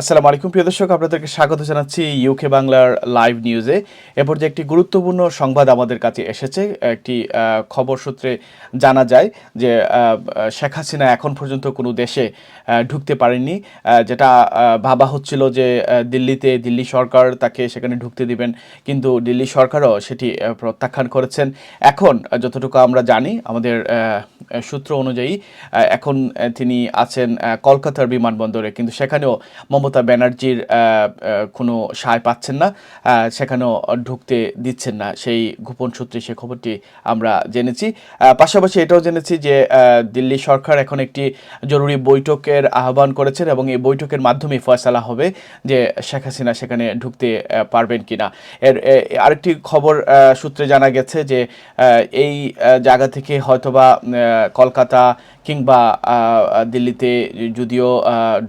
আসসালামু আলাইকুম, প্রিয় দর্শক, আপনাদেরকে স্বাগত জানাচ্ছি ইউকে বাংলার লাইভ নিউজে এরপর যে একটি গুরুত্বপূর্ণ সংবাদ আমাদের কাছে এসেছে। একটি খবর সূত্রে জানা যায় যে শেখ হাসিনা এখন পর্যন্ত কোনো দেশে ঢুকতে পারেননি যেটা ভাবা হচ্ছিল যে দিল্লিতে দিল্লি সরকার তাকে সেখানে ঢুকতে দিবেন, কিন্তু দিল্লি সরকারও সেটি প্রত্যাখ্যান করেছেন। এখন, যতটুকু আমরা জানি, আমাদের সূত্র অনুযায়ী এখন তিনি আছেন কলকাতার বিমানবন্দরে, কিন্তু সেখানেও মমতা ব্যানার্জির কোনো সায় পাচ্ছেন না সেখানেও ঢুকতে দিচ্ছেন না। সেই গোপন সূত্রে সে খবরটি আমরা জেনেছি। পাশাপাশি এটাও জেনেছি যে দিল্লি সরকার এখন একটি জরুরি বৈঠকের আহ্বান করেছেন এবং এই বৈঠকের মাধ্যমে ফয়সালা হবে যে শেখ হাসিনা সেখানে ঢুকতে পারবেন কিনা। এর আরেকটি খবর সূত্রে জানা গেছে যে এই জায়গা থেকে হয়তোবা কলকাতা কিংবা দিল্লিতে যদিও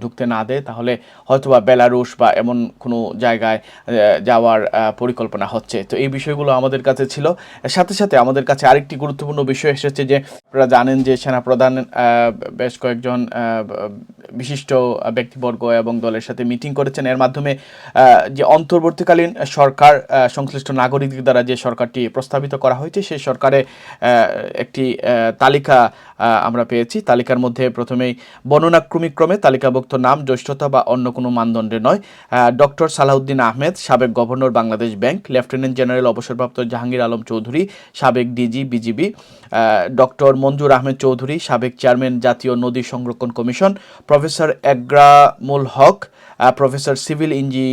ঢুকতে না দেয়, তাহলে হয়তোবা বেলারুশ বা এমন কোনো জায়গায় যাওয়ার পরিকল্পনা হচ্ছে। তো এই বিষয়গুলো আমাদের কাছে ছিল। সাথে সাথে আমাদের কাছে আরেকটি গুরুত্বপূর্ণ বিষয় এসেছে যে, আপনারা জানেন যে, সেনাপ্রধান বেশ কয়েকজন বিশিষ্ট ব্যক্তিবর্গ এবং দলের সাথে মিটিং করেছেন। এর মাধ্যমে যে অন্তর্বর্তীকালীন সরকার সংশ্লিষ্ট নাগরিকদের দ্বারা যে সরকারটি প্রস্তাবিত করা হয়েছে, সেই সরকারে একটি তালিকা আমরা পেয়েছি। তালিকার মধ্যে প্রথমেই বর্ণনাক্রমিক্রমে তালিকাভুক্ত নাম, জ্যেষ্ঠতা বা অন্য কোনো মানদণ্ডে নয়। ডক্টর সালাউদ্দিন আহমেদ, সাবেক governor Bangladesh bank, lieutenant general অবসরপ্রাপ্ত জাহাঙ্গীর আলম চৌধুরী, সাবেক DG, BGB doctor Manzur Ahmed Chowdhury, সাবেক চেয়ারম্যান জাতীয় নদী সংরক্ষণ commission, professor Ekramul Haque professor civil ইঞ্জি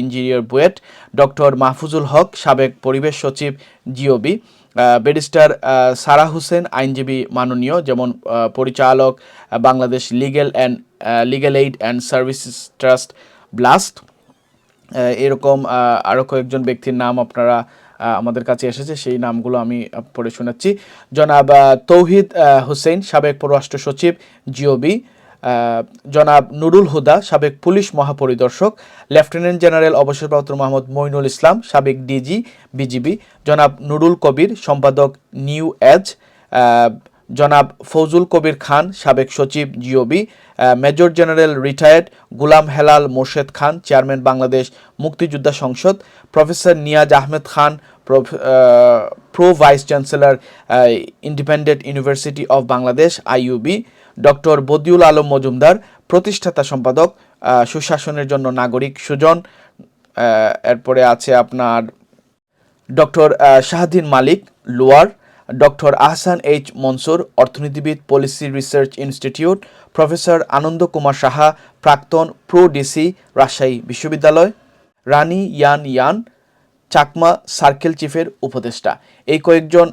engineer BUET, doctor Mahfuzul Haque, সাবেক পরিবেশ সচিব, জিওবি। ব্যারিস্টার সারা হোসেন আইনজীবী মাননীয়, যেমন পরিচালক Bangladesh legal and legal aid and services trust BLAST এরকম আরও কয়েকজন ব্যক্তির নাম আপনারা আমাদের কাছে এসেছে, সেই নামগুলো আমি পড়ে শোনাচ্ছি। জনাব তৌহিদ হোসেন, সাবেক পররাষ্ট্র সচিব জিওবি জনাব নুরুল হুদা, সাবেক পুলিশ মহাপরিদর্শক, লেফটেন্যান্ট জেনারেল অবসরপ্রাপ্ত মোহাম্মদ মইনুল ইসলাম, সাবেক ডিজি, বিজিবি, জনাব নুরুল কবির, সম্পাদক নিউ এজ জনাব ফৌজুল কবির খান, সাবেক সচিব GOB major general retired Gulam Helal Morshed Khan, chairman Bangladesh মুক্তিযোদ্ধা সংসদ, professor Niaz Ahmed Khan pro vice chancellor independent university of Bangladesh, IUB doctor Badiul Alam Majumdar, প্রতিষ্ঠাতা সম্পাদক সুশাসনের জন্য নাগরিক সুজন এরপরে আছে আপনার doctor Shahdeen Malik, lawyer, doctor Ahsan H Mansur, অর্থনীতিবিদ, policy research institute, professor Ananda Kumar Saha, প্রাক্তন প্রো ডিসি, রাজশাহী বিশ্ববিদ্যালয়, রানী ইয়ান ইয়ান চাকমা সার্কেল চিফের উপদেষ্টা। এই কয়েকজন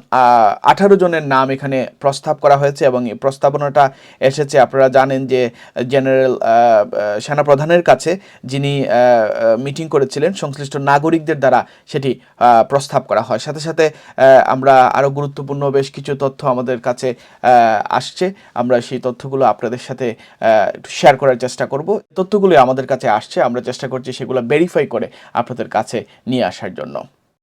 আঠারো জনের নাম এখানে প্রস্তাব করা হয়েছে এবং এই প্রস্তাবনাটা এসেছে। আপনারা জানেন যে জেনারেল সেনাপ্রধানের কাছে যিনি মিটিং করেছিলেন, সংশ্লিষ্ট নাগরিকদের দ্বারা সেটি প্রস্তাব করা হয়। সাথে সাথে আমরা আরও গুরুত্বপূর্ণ বেশ কিছু তথ্য আমাদের কাছে আসছে। আমরা সেই তথ্যগুলো আপনাদের সাথে শেয়ার করার চেষ্টা করব। তথ্যগুলো আমাদের কাছে আসছে। আমরা চেষ্টা করছি সেগুলো ভেরিফাই করে আপনাদের কাছে নিয়ে আসার জন্য